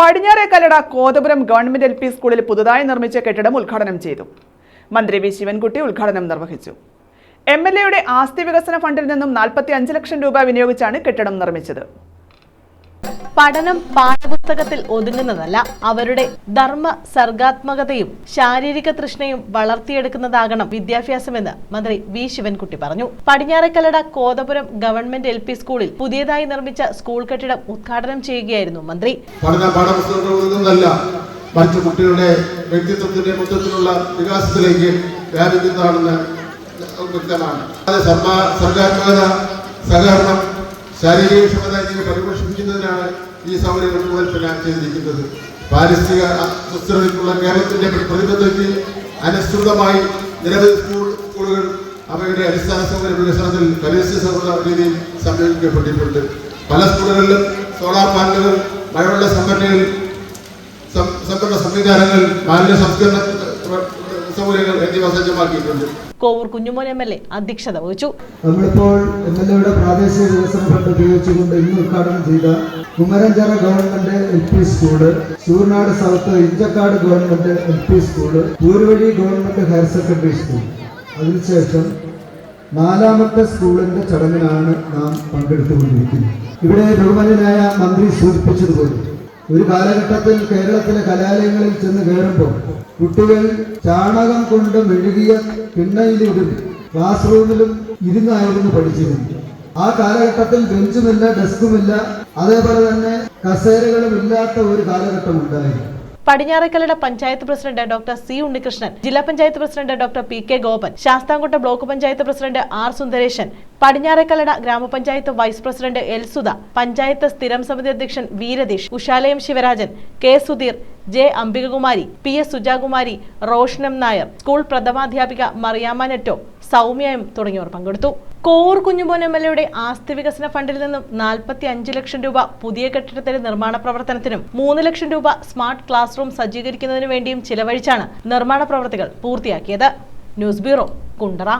Padinjarekallada Kothapuram government L P സ്കൂളിൽ പുതുതായി നിർമ്മിച്ച കെട്ടിടം ഉദ്ഘാടനം ചെയ്തു. മന്ത്രി വി ശിവൻകുട്ടി ഉദ്ഘാടനം നിർവഹിച്ചു. എം എൽ എയുടെ ആസ്തി വികസന ഫണ്ടിൽ നിന്നും നാൽപ്പത്തി അഞ്ച് ലക്ഷം രൂപ വിനിയോഗിച്ചാണ് കെട്ടിടം നിർമ്മിച്ചത്. പഠനം പാഠപുസ്തകത്തിൽ ഒതുങ്ങുന്നതല്ല. അവരുടെ ധർമ്മ സർഗാത്മകതയും ശാരീരിക തൃഷ്ണയും വളർത്തിയെടുക്കുന്നതാകണം വിദ്യാഭ്യാസമെന്ന് മന്ത്രി വി. ശിവൻകുട്ടി പറഞ്ഞു. Padinjarekallada Kothapuram government L P സ്കൂളിൽ പുതിയതായി നിർമ്മിച്ച സ്കൂൾ കെട്ടിടം ഉദ്ഘാടനം ചെയ്യുകയായിരുന്നു മന്ത്രി. മറ്റ് കുട്ടികളുടെ വ്യക്തിത്വത്തിന്റെ മൊത്തത്തിലുള്ള വികാസത്തിലേക്ക് വ്യാപിക്കുന്നതാണെന്ന് വ്യക്തമാണ്. അത് സർഗാത്മകത സഹകരണം ശാരീരിക ക്ഷമത എന്നിവ പരിപോഷിപ്പിക്കുന്നതിനാണ് ഈ സൗകര്യങ്ങൾ പ്ലാൻ ചെയ്തിരിക്കുന്നത്. പാരിസ്ഥിതിക സുസ്ഥിരതയ്ക്കുള്ള കേരളത്തിന്റെ പ്രതിബദ്ധതയ്ക്ക് അനുസൃതമായി നിരവധി സ്കൂൾ സ്കൂളുകൾ അവയുടെ അടിസ്ഥാന സൗകര്യ വികസനത്തിൽ പരിസ്ഥിതി സൗഹൃദ രീതിയിൽ സംയോജിക്കപ്പെട്ടിട്ടുണ്ട് പല സ്കൂളുകളിലും സോളാർ പാനലുകൾ മഴവെള്ള സംഭരണികൾ സംഭരണ സംവിധാനങ്ങൾ മാലിന്യ സംസ്കരണ സൗകര്യങ്ങൾ എന്നിവ സജ്ജമാക്കിയിട്ടുണ്ട് Kovoor Kunjumon M L A അധ്യക്ഷത വഹിച്ചു. നമ്മളിപ്പോൾ എം എൽ എയുടെ പ്രാദേശിക വികസന ഫണ്ട് ഉപയോഗിച്ചുകൊണ്ട് ഇന്ന് ഉദ്ഘാടനം ചെയ്ത Kumaranchira government L P school Sooranad south Inchakkad government L P school Poruvazhy government higher secondary school. അതിനുശേഷം നാലാമത്തെ സ്കൂളിന്റെ ചടങ്ങിലാണ് നാം പങ്കെടുത്തുകൊണ്ടിരിക്കുന്നത്. ഇവിടെ ബഹുമാനായ മന്ത്രി സൂചിപ്പിച്ചതുപോലെ ഒരു കാലഘട്ടത്തിൽ കേരളത്തിലെ കലാലയങ്ങളിൽ ചെന്ന് കയറുമ്പോൾ കുട്ടികൾ ചാണകം കൊണ്ട് മെഴുകിയ തിണ്ണയിലും ക്ലാസ് റൂമിലും ഇരുന്നായിരുന്നു പഠിച്ചിരുന്നത്. ആ കാലഘട്ടത്തിൽ ബെഞ്ചുമില്ല ഡെസ്കുമില്ല അതേപോലെ തന്നെ കസേരകളും ഇല്ലാത്ത ഒരു കാലഘട്ടം ഉണ്ടായിരുന്നു Padinjarekallada panchayat president doctor C Unnikrishnan ജില്ലാ panchayat president doctor P K Gopan Sasthamkotta block panchayat president R Sundaresan Padinjarekallada grama panchayat vice president L Sudha panchayat സ്ഥിരം സമിതി അധ്യക്ഷൻ Veeratheesh Ushalayam Sivarajan K Sudheer J Ambikakumari P S Sujakumari Roshanam Nair school പ്രഥമാധ്യാപിക Mariyamma Netto സൗമ്യയും തുടങ്ങിയവർ പങ്കെടുത്തു. Core Kunjumon M L എയുടെ ആസ്തി വികസന ഫണ്ടിൽ നിന്നും നാൽപ്പത്തി അഞ്ച് ലക്ഷം രൂപ പുതിയ കെട്ടിടത്തിന്റെ നിർമ്മാണ പ്രവർത്തനത്തിനും മൂന്ന് ലക്ഷം രൂപ സ്മാർട്ട് ക്ലാസ് റൂം സജ്ജീകരിക്കുന്നതിനു വേണ്ടിയും ചിലവഴിച്ചാണ് നിർമ്മാണ പ്രവൃത്തികൾ പൂർത്തിയാക്കിയത്. News bureau Kundara.